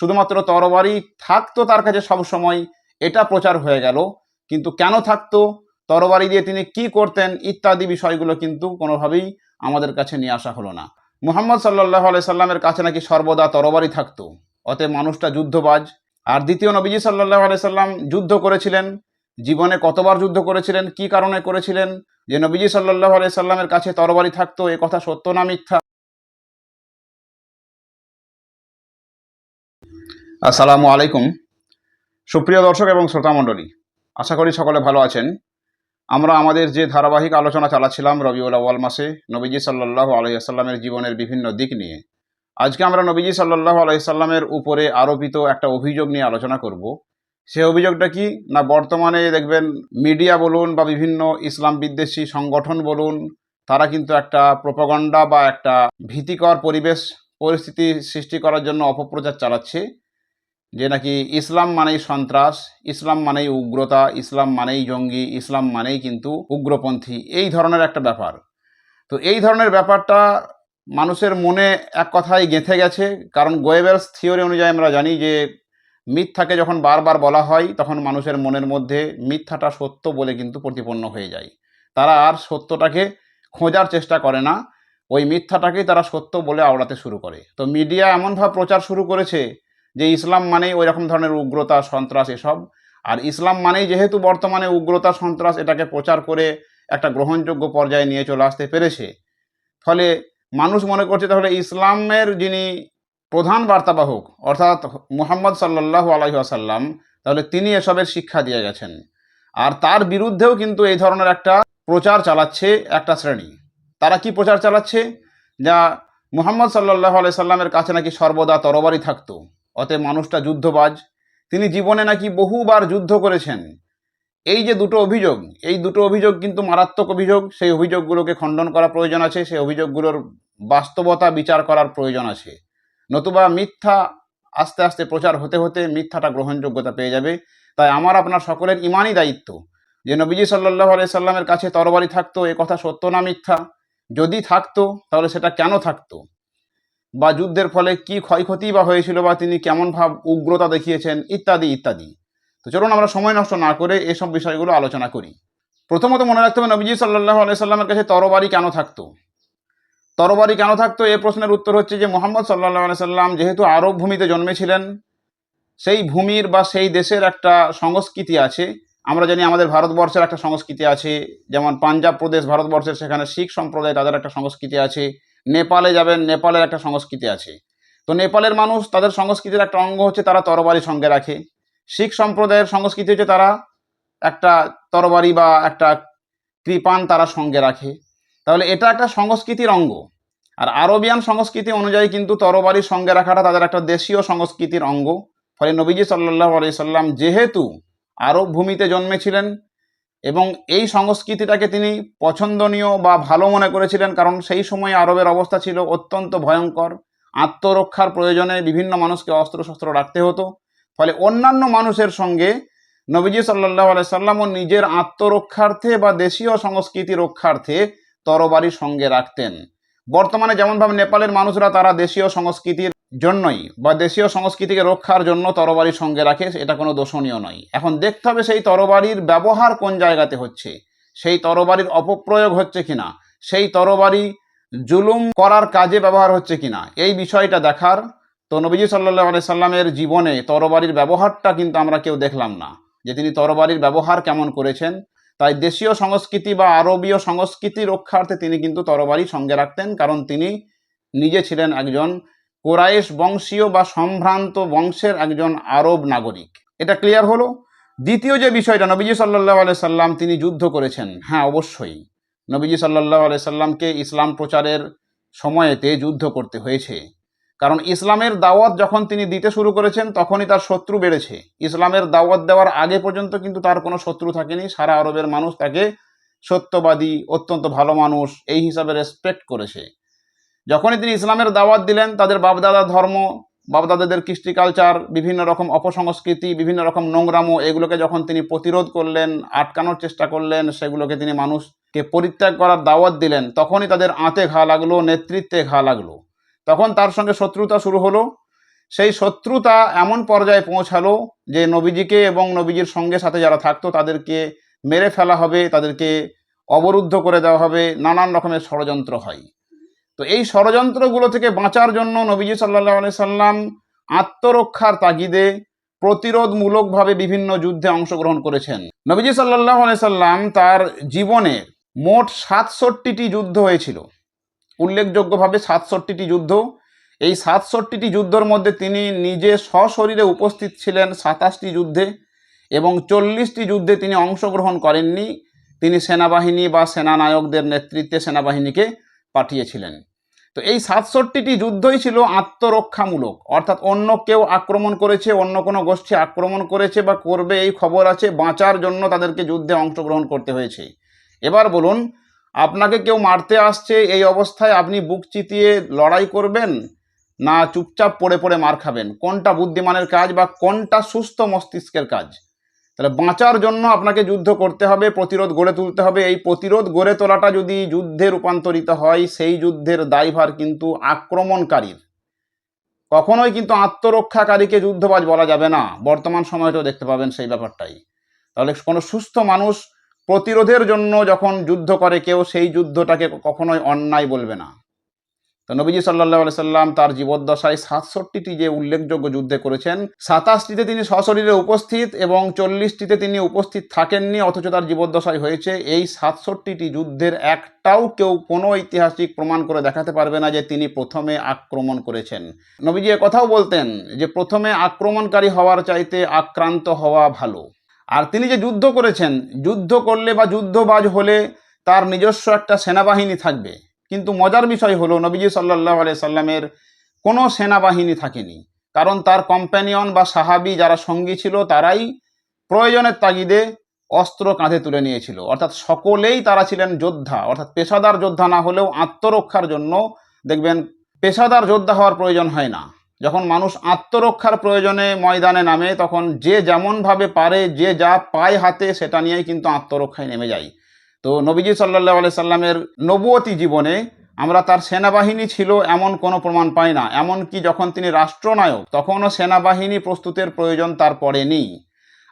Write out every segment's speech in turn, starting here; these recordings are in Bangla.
শুধুমাত্র তরবারি থাকতো তার কাছে সব সময়, এটা প্রচার হয়ে গেল। কিন্তু কেন থাকতো? তরবারি দিয়ে তিনি কি করতেন? ইত্যাদি বিষয়গুলো কিন্তু কোনোভাবেই আমাদের কাছে নিয়ে আসা হলো না। মুহাম্মদ সাল্লাহ সাল্লামের কাছে নাকি সর্বদা তরবারি থাকতো। অতএব মানুষটা যুদ্ধবাজ। আর দ্বিতীয় নবীজি সাল্লাহ সাল্লাম যুদ্ধ করেছিলেন। জীবনে কতবার যুদ্ধ করেছিলেন? কি কারণে করেছিলেন? যে নবীজি সাল্লাহ সাল্লামের কাছে তরবারি থাকতো, এ কথা সত্য না মিথ্যা? আসসালামু আলাইকুম। সুপ্রিয় দর্শক এবং শ্রোতা মণ্ডলী, আশা করি সকলে ভালো আছেন। আমরা আমাদের যে ধারাবাহিক আলোচনা চালাচ্ছিলাম রবিউল আওয়াল মাসে, নবীজি সাল্লাহ আলাইসাল্লামের জীবনের বিভিন্ন দিক নিয়ে। আজকে আমরা নবীজি সাল্লাহ আলাইসাল্লামের উপরে আরোপিত একটা অভিযোগ নিয়ে আলোচনা করব। সে অভিযোগটা কি? না, বর্তমানে দেখবেন মিডিয়া বলুন বা বিভিন্ন ইসলাম বিদ্বেষী সংগঠন বলুন, তারা কিন্তু একটা প্রপাগণ্ডা বা একটা ভীতিকর পরিবেশ, পরিস্থিতি সৃষ্টি করার জন্য অপপ্রচার চালাচ্ছে। যে নাকি ইসলাম মানেই সন্ত্রাস, ইসলাম মানেই উগ্রতা, ইসলাম মানেই জঙ্গি, ইসলাম মানেই কিন্তু উগ্রপন্থী, এই ধরনের একটা ব্যাপার। তো এই ধরনের ব্যাপারটা মানুষের মনে এক কথায় গেঁথে গেছে, কারণ গোয়েবেলস থিওরি অনুযায়ী আমরা জানি যে, মিথ্যাকে যখন বারবার বলা হয়, তখন মানুষের মনের মধ্যে মিথ্যাটা সত্য বলে কিন্তু প্রতিপন্ন হয়ে যায়। তারা আর সত্যটাকে খোঁজার চেষ্টা করে না, ওই মিথ্যাটাকেই তারা সত্য বলে আওড়াতে শুরু করে। তো মিডিয়া এমনভাবে প্রচার শুরু করেছে যে ইসলাম মানেই ওই রকম ধরনের উগ্রতা, সন্ত্রাস এসব। আর ইসলাম মানেই যেহেতু বর্তমানে উগ্রতা, সন্ত্রাস এটাকে প্রচার করে একটা গ্রহণযোগ্য পর্যায়ে নিয়ে চলে আসতে পেরেছে। ফলে মানুষ মনে করছে তাহলে ইসলামের যিনি প্রধান বার্তাবাহক, অর্থাৎ মুহাম্মদ সাল্লাহ আলহিহাসাল্লাম তাহলে তিনি এসবের শিক্ষা দিয়ে গেছেন। আর তার বিরুদ্ধেও কিন্তু এই ধরনের একটা প্রচার চালাচ্ছে একটা শ্রেণি। তারা কি প্রচার চালাচ্ছে? যা মুহাম্মদ সাল্লাহ আলাইসাল্লামের কাছে নাকি সর্বদা তরবারি থাকতো। অতএব মানুষটা যুদ্ধবাজ। তিনি জীবনে নাকি বহুবার যুদ্ধ করেছেন। এই যে দুটো অভিযোগ, এই দুটো অভিযোগ কিন্তু মারাত্মক অভিযোগ। সেই অভিযোগগুলোকে খণ্ডন করা প্রয়োজন আছে, সেই অভিযোগগুলোর বাস্তবতা বিচার করার প্রয়োজন আছে। নতুবা মিথ্যা আস্তে আস্তে প্রচার হতে হতে মিথ্যাটা গ্রহণযোগ্যতা পেয়ে যাবে। তাই আমার, আপনার সকলের ইমানই দায়িত্ব যে নবীজি সাল্লাহ আলাই সাল্লামের কাছে তরবারি থাকতো, এ কথা সত্য না মিথ্যা? যদি থাকতো, তাহলে সেটা কেন থাকতো? বা যুদ্ধের ফলে কি ক্ষয়ক্ষতি বা হয়েছিল বা তিনি কেমন ভাব উগ্রতা দেখিয়েছেন, ইত্যাদি ইত্যাদি। তো চলুন আমরা সময় নষ্ট না করে এসব বিষয়গুলো আলোচনা করি। প্রথমত মনে রাখতে হবে, নবীজি সাল্লাহ আলাইসাল্লামের কাছে তরবারি কেন থাকতো? তরবারি কেন থাকতো? এ প্রশ্নের উত্তর হচ্ছে যে, মোহাম্মদ সাল্লাহ আলাইসাল্লাম যেহেতু আরব ভূমিতে জন্মেছিলেন, সেই ভূমির বা সেই দেশের একটা সংস্কৃতি আছে। আমরা জানি আমাদের ভারতবর্ষের একটা সংস্কৃতি আছে, যেমন পাঞ্জাব প্রদেশ ভারতবর্ষের সেখানে শিখ সম্প্রদায় তাদের একটা সংস্কৃতি আছে। নেপালে যাবেন, নেপালের একটা সংস্কৃতি আছে। তো নেপালের মানুষ, তাদের সংস্কৃতির একটা অঙ্গ হচ্ছে তারা তরবারি সঙ্গে রাখে। শিখ সম্প্রদায়ের সংস্কৃতি হচ্ছে তারা একটা তরবারি বা একটা কৃপান তারা সঙ্গে রাখে। তাহলে এটা একটা সংস্কৃতির অঙ্গ। আর আরবিয়ান সংস্কৃতি অনুযায়ী কিন্তু তরবারি সঙ্গে রাখাটা তাদের একটা দেশীয় সংস্কৃতির অঙ্গ। ফলে নবীজি সাল্লাহ আলি সাল্লাম যেহেতু আরব ভূমিতে জন্মেছিলেন এবং এই সংস্কৃতিটাকে তিনি পছন্দনীয় বা ভালো মনে করেছিলেন কারণ সেই সময় আরবের অবস্থা ছিল অত্যন্ত ভয়ঙ্কর। আত্মরক্ষার প্রয়োজনে বিভিন্ন মানুষকে অস্ত্রশস্ত্র রাখতে হতো। ফলে অন্যান্য মানুষের সঙ্গে নবীজি সাল্লাহ আলাইসাল্লামও নিজের আত্মরক্ষার্থে বা দেশীয় সংস্কৃতি রক্ষার্থে তরবারি সঙ্গে রাখতেন। বর্তমানে যেমনভাবে নেপালের মানুষরা তারা দেশীয় সংস্কৃতির জন্যই বা দেশীয় সংস্কৃতিকে রক্ষার জন্য তরবারি সঙ্গে রাখে, এটা কোনো দোষণীয় নয়। এখন দেখতে হবে সেই তরবারির ব্যবহার কোন জায়গাতে হচ্ছে, সেই তরবারির অপপ্রয়োগ হচ্ছে কিনা, সেই তরবারি জুলুম করার কাজে ব্যবহার হচ্ছে কিনা, এই বিষয়টা দেখার তো নবীজি সাল্লাহ আলি সাল্লামের জীবনে তরবারির ব্যবহারটা কিন্তু আমরা কেউ দেখলাম না, যে তিনি তরবারির ব্যবহার কেমন করেছেন। তাই দেশীয় সংস্কৃতি বা আরবীয় সংস্কৃতি রক্ষার্থে তিনি কিন্তু তরবারি সঙ্গে রাখতেন, কারণ তিনি নিজে ছিলেন একজন কোরাইশ বংশীয় বা সম্ভ্রান্ত বংশের একজন আরব নাগরিক। এটা ক্লিয়ার হলো? দ্বিতীয় যে বিষয়টা, নবীজি সাল্লাহ সাল্লাম তিনি যুদ্ধ করেছেন। হ্যাঁ অবশ্যই। নবীজি সাল্লাহ সাল্লামকে ইসলাম প্রচারের সময়েতে যুদ্ধ করতে হয়েছে। কারণ ইসলামের দাওয়াত যখন তিনি দিতে শুরু করেছেন, তখনই তার শত্রু বেড়েছে। ইসলামের দাওয়াত দেওয়ার আগে পর্যন্ত কিন্তু তার কোনো শত্রু থাকেনি। সারা আরবের মানুষ তাকে সত্যবাদী, অত্যন্ত ভালো মানুষ এই হিসাবে রেসপেক্ট করেছে। যখনই তিনি ইসলামের দাওয়াত দিলেন, তাদের বাপদাদা ধর্ম, বাপদাদাদের কৃষ্টি কালচার বিভিন্ন রকম অপসংস্কৃতি, বিভিন্ন রকম নোংরামো, এগুলোকে যখন তিনি প্রতিরোধ করলেন, আটকানোর চেষ্টা করলেন, সেগুলোকে তিনি মানুষকে পরিত্যাগ করার দাওয়াত দিলেন, তখনই তাদের আঁতে ঘা লাগল, নেতৃত্বে ঘা লাগল। তখন তার সঙ্গে শত্রুতা শুরু হলো। সেই শত্রুতা এমন পর্যায়ে পৌঁছালো যে নবীজিকে এবং নবীজির সঙ্গে সাথে যারা থাকতো, তাদেরকে মেরে ফেলা হবে, তাদেরকে অবরুদ্ধ করে দেওয়া হবে, নানান রকমের ষড়যন্ত্র হয়। তো এই ষড়যন্ত্রগুলো থেকে বাঁচার জন্য নবীজি সাল্লাহ আলি সাল্লাম আত্মরক্ষার তাগিদে প্রতিরোধমূলকভাবে বিভিন্ন যুদ্ধে অংশগ্রহণ করেছেন। নবীজি সাল্লাহ আলি সাল্লাম তার জীবনে মোট সাতষট্টিটি যুদ্ধ হয়েছিল। উল্লেখযোগ্যভাবে সাতষট্টিটি যুদ্ধ। এই সাতষট্টিটি যুদ্ধের মধ্যে তিনি নিজে সশরীরে উপস্থিত ছিলেন সাতাশটি যুদ্ধে এবং চল্লিশটি যুদ্ধে তিনি অংশগ্রহণ করেননি। তিনি সেনাবাহিনী বা সেনানায়কদের নেতৃত্বে সেনাবাহিনীকে পাঠিয়েছিলেন। তো এই সাতষট্টিটি যুদ্ধই ছিল আত্মরক্ষামূলক। অর্থাৎ অন্য কেউ আক্রমণ করেছে, অন্য কোনো গোষ্ঠী আক্রমণ করেছে বা করবে এই খবর আছে, বাঁচার জন্য তাদেরকে যুদ্ধে অংশগ্রহণ করতে হয়েছে। এবার বলুন, আপনাকে কেউ মারতে আসছে, এই অবস্থায় আপনি বুক চিতিয়ে লড়াই করবেন না চুপচাপ পড়ে পড়ে মার খাবেন? কোনটা বুদ্ধিমানের কাজ বা কোনটা সুস্থ মস্তিষ্কের কাজ? তাহলে বাঁচার জন্য আপনাকে যুদ্ধ করতে হবে, প্রতিরোধ গড়ে তুলতে হবে। এই প্রতিরোধ গড়ে তোলাটা যদি যুদ্ধে রূপান্তরিত হয়, সেই যুদ্ধের দায়ভার কিন্তু আক্রমণকারীর। কখনোই কিন্তু আত্মরক্ষাকারীকে যুদ্ধবাজ বলা যাবে না। বর্তমান সময়টাও দেখতে পাবেন সেই ব্যাপারটাই। তাহলে কোনো সুস্থ মানুষ প্রতিরোধের জন্য যখন যুদ্ধ করে, কেউ সেই যুদ্ধটাকে কখনোই অন্যায় বলবে না। তো নবীজি সাল্লাহ সাল্লাম তার জীবদ্দশায় সাতষট্টিটি যে উল্লেখযোগ্য যুদ্ধে করেছেন, সাতাশটিতে তিনি সশরীরে উপস্থিত এবং চল্লিশটিতে তিনি উপস্থিত থাকেননি, অথচ তার জীবদ্দশায় হয়েছে। এই সাতষট্টিটি যুদ্ধের একটাও কেউ কোনো ঐতিহাসিক প্রমাণ করে দেখাতে পারবে না যে তিনি প্রথমে আক্রমণ করেছেন। নবীজি কথাও বলতেন যে প্রথমে আক্রমণকারী হওয়ার চাইতে আক্রান্ত হওয়া ভালো। আর তিনি যে যুদ্ধ করেছেন, যুদ্ধ করলে বা যুদ্ধবাজ হলে তার নিজস্ব একটা সেনাবাহিনী থাকবে। কিন্তু মজার বিষয় হলো নবীজি সাল্লাহ সাল্লামের কোনো সেনাবাহিনী থাকেনি। কারণ তার কম্প্যানিয়ন বা সাহাবি যারা সঙ্গী ছিল তারাই প্রয়োজনের তাগিদে অস্ত্র কাঁধে তুলে নিয়েছিল। অর্থাৎ সকলেই তারা ছিলেন যোদ্ধা, অর্থাৎ পেশাদার যোদ্ধা না হলেও আত্মরক্ষার জন্য দেখবেন পেশাদার যোদ্ধা হওয়ার প্রয়োজন হয় না। যখন মানুষ আত্মরক্ষার প্রয়োজনে ময়দানে নামে তখন যে যেমনভাবে পারে, যে যা পায় হাতে সেটা নিয়েই কিন্তু আত্মরক্ষায় নেমে যায়। তো নবীজি সাল্লাহ আলি সাল্লামের নবুয়তী জীবনে আমরা তার সেনাবাহিনী ছিল এমন কোনো প্রমাণ পাই না। এমনকি যখন তিনি রাষ্ট্রনায়ক, তখনও সেনাবাহিনী প্রস্তুতের প্রয়োজন তার পড়েনি।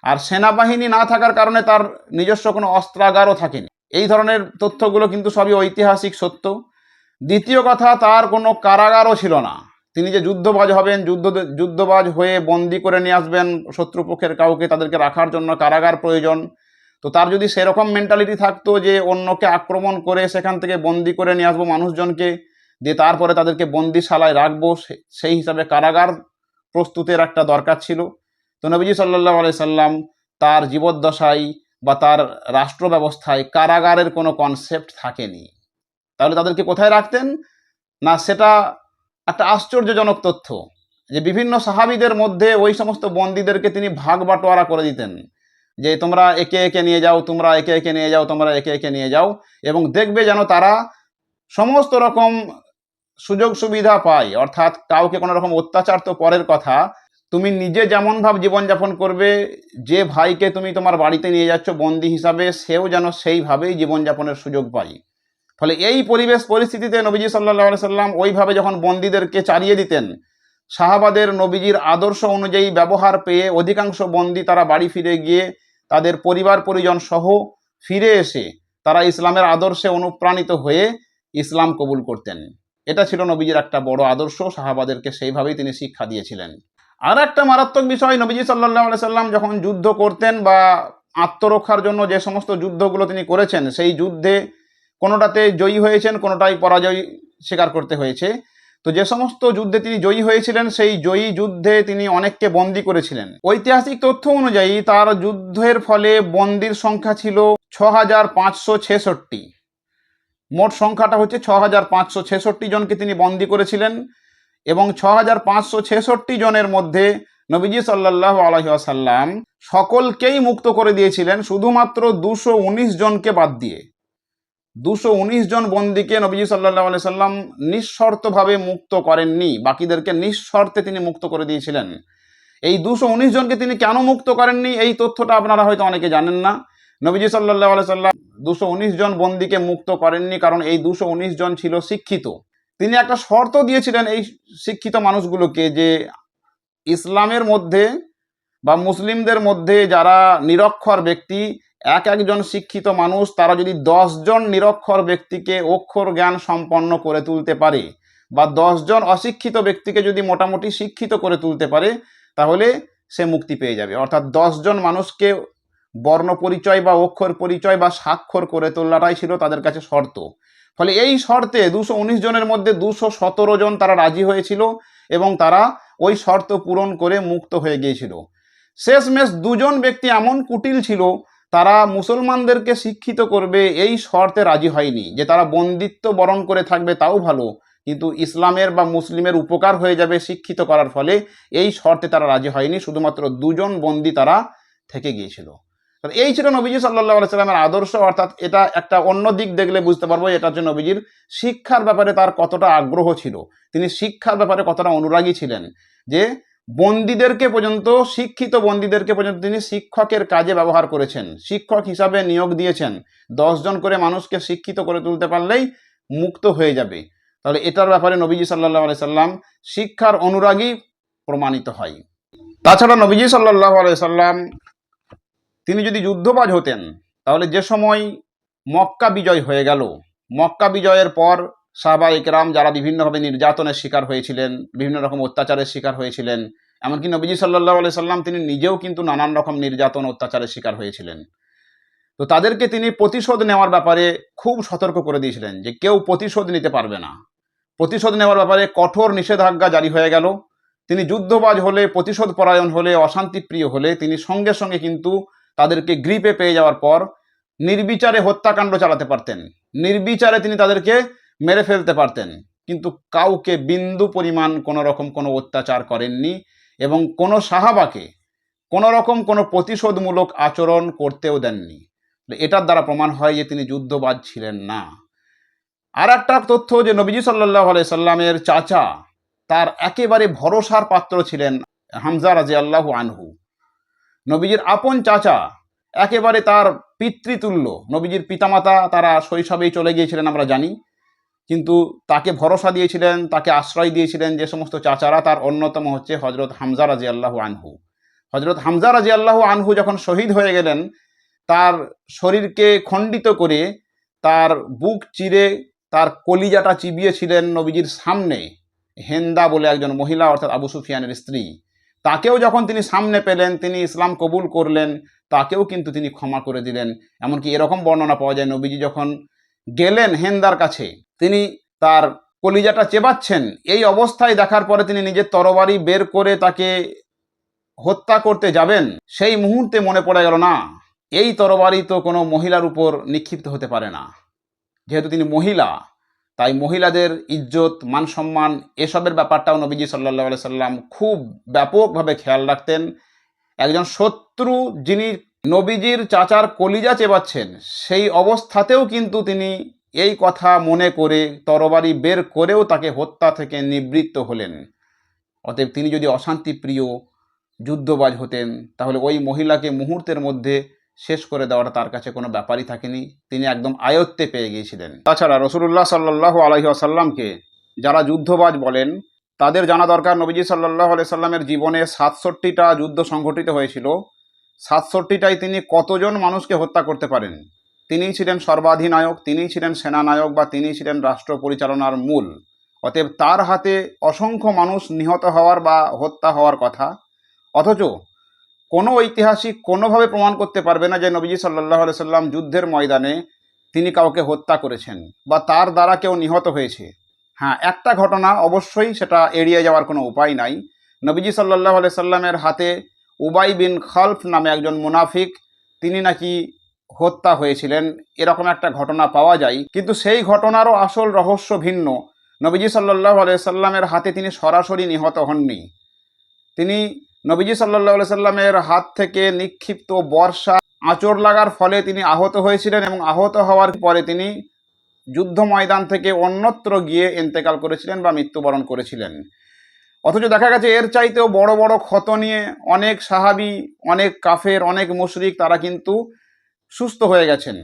আর সেনাবাহিনী না থাকার কারণে তার নিজস্ব কোনো অস্ত্রাগারও থাকেনি। এই ধরনের তথ্যগুলো কিন্তু সবই ঐতিহাসিক সত্য। দ্বিতীয় কথা, তার কোনো কারাগারও ছিল না। তিনি যে যুদ্ধবাজ হবেন, যুদ্ধ, যুদ্ধবাজ হয়ে বন্দি করে নিয়ে আসবেন শত্রুপক্ষের কাউকে, তাদেরকে রাখার জন্য কারাগার প্রয়োজন। তো তার যদি সেরকম মেন্টালিটি থাকতো যে অন্যকে আক্রমণ করে সেখান থেকে বন্দি করে নিয়ে আসব মানুষজনকে, দিয়ে তারপরে তাদেরকে বন্দিশালায় রাখব সেই হিসাবে কারাগার প্রস্তুতের একটা দরকার ছিল। তো নবীজি সাল্লাহ সাল্লাম তার জীবদ্দশায় বা তার রাষ্ট্র ব্যবস্থায় কারাগারের কোনো কনসেপ্ট থাকেনি। তাহলে তাদেরকে কোথায় রাখতেন? না, সেটা একটা আশ্চর্যজনক তথ্য যে বিভিন্ন সাহাবিদের মধ্যে ওই সমস্ত বন্দীদেরকে তিনি ভাগ বাটোয়ারা করে দিতেন। যে তোমরা একে একে নিয়ে যাও, তোমরা একে একে নিয়ে যাও, তোমরা একে একে নিয়ে যাও এবং দেখবে যেন তারা সমস্ত রকম সুযোগ সুবিধা পায়। অর্থাৎ কাউকে কোনো রকম অত্যাচার তো পরের কথা। তুমি নিজে যেমন যেমনভাবে জীবনযাপন করবে, যে ভাইকে তুমি তোমার বাড়িতে নিয়ে যাচ্ছ বন্দি হিসাবে, সেও যেন সেইভাবেই জীবনযাপনের সুযোগ পায়। ফলে এই পরিবেশ পরিস্থিতিতে নবীজি সাল্লাহ সাল্লাম ওইভাবে যখন বন্দীদেরকে চালিয়ে দিতেন শাহাবাদের নবীজির আদর্শ অনুযায়ী ব্যবহার পেয়ে অধিকাংশ বন্দী তারা বাড়ি ফিরে গিয়ে তাদের পরিবার পরিজন সহ ফিরে এসে তারা ইসলামের আদর্শে অনুপ্রাণিত হয়ে ইসলাম কবুল করতেন। এটা ছিল নবীজির একটা বড় আদর্শ, সাহাবাদেরকে সেইভাবেই তিনি শিক্ষা দিয়েছিলেন। আর একটা মারাত্মক বিষয়, নবীজি সাল্লাহ সাল্লাম যখন যুদ্ধ করতেন বা আত্মরক্ষার জন্য যে সমস্ত যুদ্ধগুলো তিনি করেছেন, সেই যুদ্ধে কোনোটাতে জয়ী হয়েছেন, কোনোটাই পরাজয় স্বীকার করতে হয়েছে। তো যে সমস্ত যুদ্ধে তিনি জয়ী হয়েছিলেন, সেই জয়ী যুদ্ধে তিনি অনেককে বন্দি করেছিলেন। ঐতিহাসিক তথ্য অনুযায়ী তার যুদ্ধের ফলে বন্দির সংখ্যা ছিল ছ হাজার পাঁচশো ছেষট্টি। মোট সংখ্যাটা হচ্ছে ছ হাজার পাঁচশো ছেষট্টি জনকে তিনি বন্দি করেছিলেন এবং ছ হাজার পাঁচশো ছেষট্টি জনের মধ্যে নবীজি সাল্লাহ আলহিহাসাল্লাম সকলকেই মুক্ত করে দিয়েছিলেন, শুধুমাত্র দুশো উনিশ জনকে বাদ দিয়ে। দুশো উনিশ জন বন্দিকে নবীজি সাল্লাহ আলি সাল্লাম নিঃশর্তভাবে মুক্ত করেননি। বাকিদেরকে নিঃশর্তে তিনি মুক্ত করে দিয়েছিলেন। এই দুশো উনিশ জনকে তিনি কেন মুক্ত করেননি? এই তথ্যটা আপনারা হয়তো অনেকে জানেন না। নবীজি সাল্লাহ আলি সাল্লাম দুশো উনিশ জন বন্দিকে মুক্ত করেননি কারণ এই দুশো উনিশ জন ছিল শিক্ষিত। তিনি একটা শর্ত দিয়েছিলেন এই শিক্ষিত মানুষগুলোকে যে ইসলামের মধ্যে বা মুসলিমদের মধ্যে যারা নিরক্ষর ব্যক্তি এক একজন শিক্ষিত মানুষ তারা যদি দশজন নিরক্ষর ব্যক্তিকে অক্ষর জ্ঞান সম্পন্ন করে তুলতে পারে বা দশজন অশিক্ষিত ব্যক্তিকে যদি মোটামুটি শিক্ষিত করে তুলতে পারে, তাহলে সে মুক্তি পেয়ে যাবে। অর্থাৎ দশজন মানুষকে বর্ণ পরিচয় বা অক্ষর পরিচয় বা স্বাক্ষর করে তোলাটাই ছিল তাদের কাছে শর্ত। ফলে এই শর্তে দুশো উনিশ জনের মধ্যে দুশো সতেরো জন তারা রাজি হয়েছিল এবং তারা ওই শর্ত পূরণ করে মুক্ত হয়ে গিয়েছিল। শেষমেশ দুজন ব্যক্তি এমন কুটিল ছিল তারা মুসলমানদেরকে শিক্ষিত করবে এই শর্তে রাজি হয়নি যে তারা বন্দিত্ব বরণ করে থাকবে তাও ভালো, কিন্তু ইসলামের বা মুসলিমের উপকার হয়ে যাবে শিক্ষিত করার ফলে এই শর্তে তারা রাজি হয়নি, শুধুমাত্র দুজন বন্দি তারা থেকে গিয়েছিল। এই ছিল নবীজি সাল্লাহ সাল্লামের আদর্শ, অর্থাৎ এটা একটা অন্য দিক দেখলে বুঝতে পারব এটা হচ্ছে নবীজির শিক্ষার ব্যাপারে তার কতটা আগ্রহ ছিল। তিনি শিক্ষার ব্যাপারে কতটা অনুরাগী ছিলেন যে বন্দীদেরকে পর্যন্ত, শিক্ষিত বন্দীদেরকে পর্যন্ত তিনি শিক্ষকের কাজে ব্যবহার করেছেন। শিক্ষক হিসাবে নিয়োগ দিয়েছেন। দশজন করে মানুষকে শিক্ষিত করে তুলতে পারলেই মুক্ত হয়ে যাবে। তাহলে এটার ব্যাপারে নবীজি সাল্লাহ আলাই সাল্লাম শিক্ষার অনুরাগী প্রমাণিত হয়। তাছাড়া নবীজি সাল্লাহ আলাই সাল্লাম তিনি যদি যুদ্ধবাজ হতেন, তাহলে যে সময় মক্কা বিজয় হয়ে গেল, মক্কা বিজয়ের পর সাহবা ইকরাম যারা বিভিন্নভাবে নির্যাতনের শিকার হয়েছিলেন, বিভিন্ন রকম অত্যাচারের শিকার হয়েছিলেন, এমনকি নবীজি সাল্লাহ আলি সাল্লাম তিনি নিজেও কিন্তু নানান রকম নির্যাতন অত্যাচারের শিকার হয়েছিলেন। তো তাদেরকে তিনি প্রতিশোধ নেওয়ার ব্যাপারে খুব সতর্ক করে দিয়েছিলেন যে কেউ প্রতিশোধ নিতে পারবে না। প্রতিশোধ নেওয়ার ব্যাপারে কঠোর নিষেধাজ্ঞা জারি হয়ে গেল। তিনি যুদ্ধবাজ হলে প্রতিশোধ পরায়ণ হলে, অশান্তিপ্রিয় হলে তিনি সঙ্গে সঙ্গে কিন্তু তাদেরকে গ্রিপে পেয়ে যাওয়ার পর নির্বিচারে হত্যাকাণ্ড চালাতে পারতেন। নির্বিচারে তিনি তাদেরকে মেরে ফেলতে পারতেন। কিন্তু কাউকে বিন্দু পরিমাণ কোনো রকম কোনো অত্যাচার করেননি এবং কোনো সাহাবাকে কোনো রকম কোনো প্রতিশোধমূলক আচরণ করতেও দেননি। এটার দ্বারা প্রমাণ হয় যে তিনি যুদ্ধবাজ ছিলেন না। আর একটা তথ্য যে নবীজি সাল্লাহ সাল্লামের চাচা তার একেবারে ভরসার পাত্র ছিলেন হামজা রাজি আল্লাহ আনহু। নবীজির আপন চাচা একেবারে তার পিতৃতুল্য। নবীজির পিতামাতা তারা শৈশবেই চলে গিয়েছিলেন, আমরা জানি। কিন্তু তাকে ভরসা দিয়েছিলেন, তাকে আশ্রয় দিয়েছিলেন যে সমস্ত চাচারা, তার অন্যতম হচ্ছে হজরত হামজা রাজি আল্লাহ আনহু। হজরত হামজা রাজি আল্লাহ আনহু যখন শহীদ হয়ে গেলেন, তার শরীরকে খণ্ডিত করে তার বুক চিরে তার কলিজাটা চিবিয়েছিলেন নবীজির সামনে, হেন্দা বলে একজন মহিলা, অর্থাৎ আবু সুফিয়ানের স্ত্রী। তাকেও যখন তিনি সামনে পেলেন, তিনি ইসলাম কবুল করলেন, তাকেও কিন্তু তিনি ক্ষমা করে দিলেন। এমনকি এরকম বর্ণনা পাওয়া যায়, নবীজি যখন গেলেন হেন্দার কাছে তিনি তার কলিজাটা চেবাচ্ছেন। এই অবস্থায় দেখার পরে তিনি নিজের তরবারি বের করে তাকে হত্যা করতে যাবেন। সেই মুহূর্তে মনে পড়ে গেল, না, এই তরবারি তো কোনো মহিলার উপর নিক্ষিপ্ত হতে পারে না। যেহেতু তিনি মহিলা, তাই মহিলাদের ইজ্জত মান সম্মান এসবের ব্যাপারটাও নবীজি সাল্লাহ সাল্লাম খুব ব্যাপকভাবে খেয়াল রাখতেন। একজন শত্রু যিনি নবীজির চাচার কলিজা চেবাচ্ছেন, সেই অবস্থাতেও কিন্তু তিনি এই কথা মনে করে তরবারি বের করেও তাকে হত্যা থেকে নিবৃত্ত হলেন। অতএব তিনি যদি অশান্তিপ্রিয় যুদ্ধবাজ হতেন, তাহলে ওই মহিলাকে মুহূর্তের মধ্যে শেষ করে দেওয়াটা তার কাছে কোনো ব্যাপারই থাকেনি। তিনি একদম আয়ত্তে পেয়ে গিয়েছিলেন। তাছাড়া রসুল্লাহ সাল্লাহ আলহি আসাল্লামকে যারা যুদ্ধবাজ বলেন, তাদের জানা দরকার নবীজি সাল্লাহ আলি সাল্লামের জীবনে সাতষট্টিটা যুদ্ধ সংঘটিত হয়েছিল। সাতষট্টিটাই তিনি কতজন মানুষকে হত্যা করতে পারেন? তিনিই ছিলেন সর্বাধিনায়ক, তিনিই ছিলেন সেনানায়ক বা তিনিই ছিলেন রাষ্ট্র পরিচালনার মূল। অতএব তার হাতে অসংখ্য মানুষ নিহত হওয়ার বা হত্যা হওয়ার কথা। অথচ কোনো ঐতিহাসিক কোনোভাবে প্রমাণ করতে পারবে না যে নবীজি সাল্লাহ সাল্লাম যুদ্ধের ময়দানে তিনি কাউকে হত্যা করেছেন বা তার দ্বারা কেউ নিহত হয়েছে। হ্যাঁ একটা ঘটনা অবশ্যই সেটা এড়িয়ে যাওয়ার কোনো উপায় নাই। নবীজি সাল্লাহ সাল্লামের হাতে উবাই বিন খালফ নামে একজন মুনাফিক, তিনি নাকি হত্যা হয়েছিলেন, এরকম একটা ঘটনা পাওয়া যায়। কিন্তু সেই ঘটনারও আসল রহস্য ভিন্ন। নবীজি সাল্লাহ সাল্লামের হাতে তিনি সরাসরি নিহত হননি। তিনি নবীজি সাল্লাহ সাল্লামের হাত থেকে নিক্ষিপ্ত বর্ষা, আঁচড় লাগার ফলে তিনি আহত হয়েছিলেন এবং আহত হওয়ার পরে তিনি যুদ্ধ ময়দান থেকে অন্যত্র গিয়ে ইন্তেকাল করেছিলেন বা মৃত্যুবরণ করেছিলেন। অথচ দেখা গেছে, এর চাইতেও বড় বড় ক্ষত নিয়ে অনেক সাহাবি, অনেক কাফের, অনেক মুশরিক, তারা কিন্তু সুস্থ হয়ে গেছেন।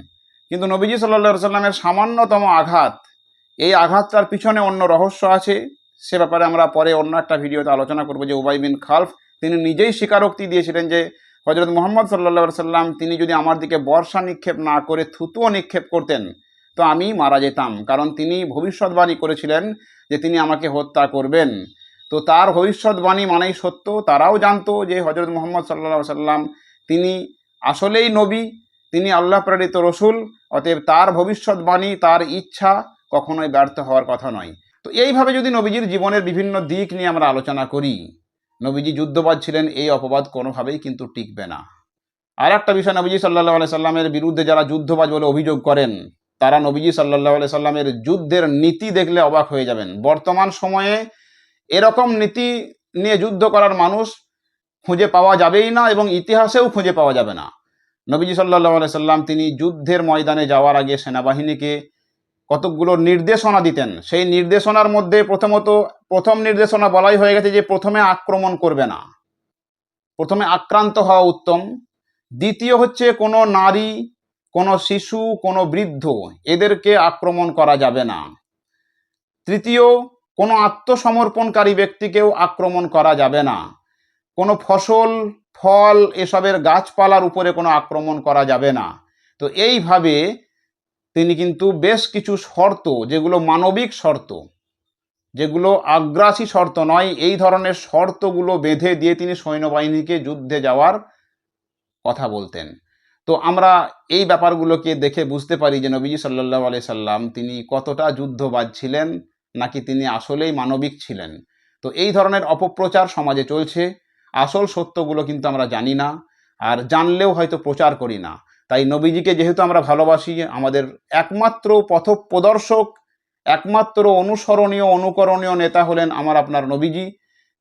কিন্তু নবীজি সাল্লা সাল্লামের সামান্যতম আঘাত, এই আঘাতটার পিছনে অন্য রহস্য আছে। সে ব্যাপারে আমরা পরে অন্য একটা ভিডিওতে আলোচনা করব যে উবাই বিন খালফ তিনি নিজেই স্বীকারোক্তি দিয়েছিলেন যে হজরত মোহাম্মদ সাল্লা সাল্লাম তিনি যদি আমার দিকে বর্ষা নিক্ষেপ না করে থুতুও নিক্ষেপ করতেন, তো আমি মারা যেতাম। কারণ তিনি ভবিষ্যৎবাণী করেছিলেন যে তিনি আমাকে হত্যা করবেন। তো তার ভবিষ্যৎবাণী মানেই সত্য, তারাও জানতো যে হজরত মোহাম্মদ সাল্লা সাল্লাম তিনি আসলেই নবী তিনি আল্লাহ প্রেরিত রসুল, অতএব তার ভবিষ্যৎবাণী তার ইচ্ছা কখনোই ব্যর্থ হওয়ার কথা নয়। তো এইভাবে যদি নবীজির জীবনের বিভিন্ন দিক নিয়ে আমরা আলোচনা করি, নবীজি যুদ্ধবাদ ছিলেন, এই অপবাদ কোনোভাবেই কিন্তু টিকবে না। আর একটা বিষয়, নবীজি সাল্লাহ আলাই সাল্লামের বিরুদ্ধে যারা যুদ্ধবাজ বলে অভিযোগ করেন, তারা নবীজি সাল্লাহ আলাই সাল্লামের যুদ্ধের নীতি দেখলে অবাক হয়ে যাবেন। বর্তমান সময়ে এরকম নীতি নিয়ে যুদ্ধ করার মানুষ খুঁজে পাওয়া যাবেই না এবং ইতিহাসেও খুঁজে পাওয়া যাবে না। নবীজি সাল্লাহ সাল্লাম তিনি যুদ্ধের ময়দানে যাওয়ার আগে সেনাবাহিনীকে কতকগুলো নির্দেশনা দিতেন। সেই নির্দেশনার মধ্যে প্রথমত, প্রথম নির্দেশনা বলাই হয়ে গেছে যে প্রথমে আক্রমণ করবে না। প্রথমে আক্রান্ত হওয়া উত্তম। দ্বিতীয় হচ্ছে কোনো নারী, কোনো শিশু, কোনো বৃদ্ধ এদেরকে আক্রমণ করা যাবে না। তৃতীয়, কোনো আত্মসমর্পণকারী ব্যক্তিকেও আক্রমণ করা যাবে না। কোনো ফসল ফল এসবের গাছপালার উপরে কোনো আক্রমণ করা যাবে না। তো এইভাবে তিনি কিন্তু বেশ কিছু শর্ত, যেগুলো মানবিক শর্ত, যেগুলো আগ্রাসী শর্ত নয়, এই ধরনের শর্তগুলো বেঁধে দিয়ে তিনি সৈন্যবাহিনীকে যুদ্ধে যাওয়ার কথা বলতেন। তো আমরা এই ব্যাপারগুলোকে দেখে বুঝতে পারি যে নবীজি সাল্লাহ আলি সাল্লাম তিনি কতটা যুদ্ধবাজ ছিলেন, নাকি তিনি আসলেই মানবিক ছিলেন। তো এই ধরনের অপপ্রচার সমাজে চলছে। আসল সত্যগুলো কিন্তু আমরা জানি না আর জানলেও হয়তো প্রচার করি না। তাই নবীজিকে যেহেতু আমরা ভালোবাসি, আমাদের একমাত্র পথপ্রদর্শক, একমাত্র অনুসরণীয়, অনুকরণীয় নেতা হলেন আমার আপনার নবীজি।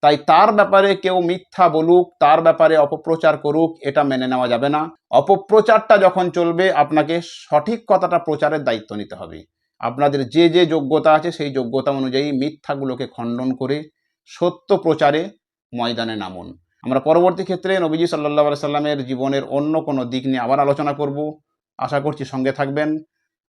তাই তার ব্যাপারে কেউ মিথ্যা বলুক, তার ব্যাপারে অপপ্রচার করুক, এটা মেনে নেওয়া যাবে না। অপপ্রচারটা যখন চলবে, আপনাকে সঠিক কথাটা প্রচারের দায়িত্ব নিতে হবে। আপনাদের যে যে যোগ্যতা আছে, সেই যোগ্যতা অনুযায়ী মিথ্যাগুলোকে খণ্ডন করে সত্য প্রচারে ময়দানে নামুন। আমরা পরবর্তী ক্ষেত্রে নবীজি সাল্লাহ সাল্লামের জীবনের অন্য কোনো দিক নিয়ে আবার আলোচনা করব। আশা করছি সঙ্গে থাকবেন।